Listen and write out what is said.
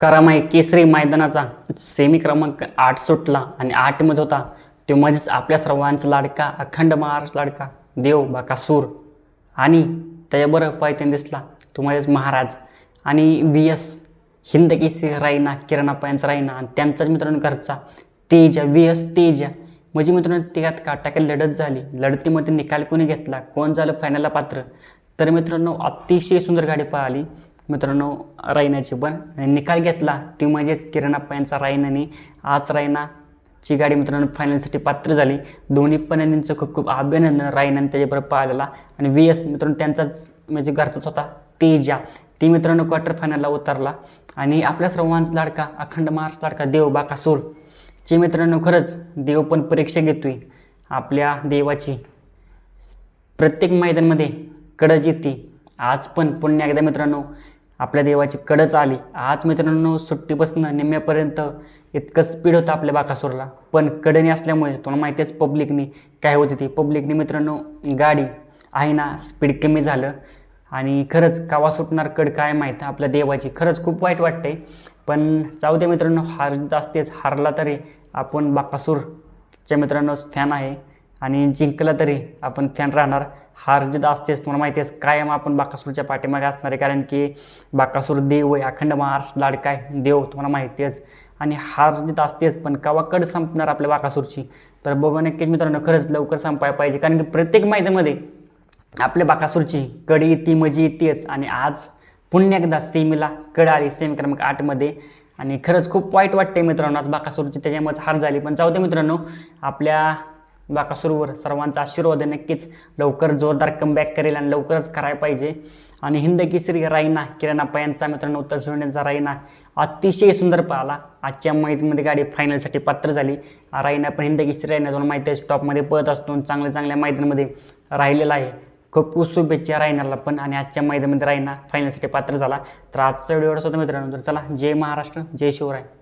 करामाई केसरी मैदानाचा semi क्रमांक आठ सुटला आणि आठमध्ये होता. तो म्हणजेच आपल्या सर्वांचा लाडका अखंड महाराष्ट्र लाडका देव बाकासूर. आणि त्याच्याबरोबर पायथ्याने दिसला. तो म्हणजेच महाराज. आणि व्ही एस हिंद केसरी रायना किराणा पायांचा रायना आणि त्यांचाच मित्रांनो घरचा. Teja V S Teja. म्हणजे मित्रांनो त्यात काटाकी लढत झाली. लढतीमध्ये निकाल कोणी घेतला? कोण झालं फायनलला पात्र? तर मित्रांनो अतिशय सुंदर गाडी पळाली. मित्रांनो रायनाची पण. निकाल घेतला. ती म्हणजेच किरणाप्पा यांचा रायनाने आज रायनाची गाडी मित्रांनो फायनलसाठी पात्र झाली. दोन्ही पण त्यांचं खूप खूप अभिनंदन रायनाने त्याच्याबरोबर पाहिलेला. आणि व्ही एस मित्रांनो त्यांचाच म्हणजे घरचाच होता तेजा. ती मित्रांनो क्वार्टर फायनलला उतरला. आणि आपल्या सर्वांचा लाडका अखंड महाराष्ट्र लाडका देव बाकासूर ची मित्रांनो खरंच देव पण परीक्षा घेतोय. आपल्या देवाची प्रत्येक मैदानमध्ये कडच येते आज पण पुन्हा एकदा मित्रांनो आपल्या देवाची कडच आली. आज मित्रांनो सुट्टीपासून निम्म्यापर्यंत इतकं स्पीड होतं आपल्या बाकासूरला. पण कडणी असल्यामुळे तुम्हाला माहिती आहेच पब्लिकनी काय होती ती. पब्लिकनी मित्रांनो गाडी आहे ना स्पीड कमी झालं. आणि खरंच कावा सुटणार कड काय माहीत. आपल्या देवाची खरंच खूप वाईट वाटते पण जाऊ दे मित्रांनो हार असतेच हारला तरी आपण बाकासूरच्या मित्रांनो फॅन आहे. आणि जिंकलं तरी आपण फॅन राहणार. हार जिद असतेच तुम्हाला माहिती आहे कायम आपण बाकासूरच्या पाठीमागे असणार. आहे कारण की बाकासूर देव आहे अखंड महाराष्ट्र लाडकाय देव तुम्हाला माहिती आहेच. आणि हार जित असतेच पण कवाकड संपणार आपल्या बाकासूरची? तर बाबा नक्कीच मित्रांनो खरंच लवकर संपायला पाहिजे. कारण की प्रत्येक मैदानामध्ये आपल्या बाकासूरची कडी येते मजी येतेच. आणि आज पुन्हा एकदा सेमीला कड आली सेमी क्रमांक आठमध्ये आणि खरंच खूप वाईट वाटते मित्रांनो आज बाकासूरची त्याच्यामुळेच हार झाली. पण जाऊ दे मित्रांनो आपल्या बाकासूरवर सर्वांचा आशीर्वाद नक्कीच लवकर जोरदार कमबॅक करेल आणि लवकरच करायला पाहिजे. आणि हिंद केसरी रायना किराणा यांचा मित्रांनो उत्तर सोडण्याचा रायना अतिशय सुंदर पाहिला. आजच्या माहितीमध्ये गाडी फायनलसाठी पात्र झाली. रायना पण हिंद केसरी रायना तुम्हाला माहिती आहे स्टॉपमध्ये पळत असतो आणि चांगल्या चांगल्या मैदानामध्ये राहिलेला आहे. खूप खूप शुभेच्छा रायनाला पण आणि आजच्या मैदानामध्ये रायना फायनलसाठी पात्र झाला. तर आजचा व्हिडिओ होता मित्रांनो. तर चला जय महाराष्ट्र जय शिवराय.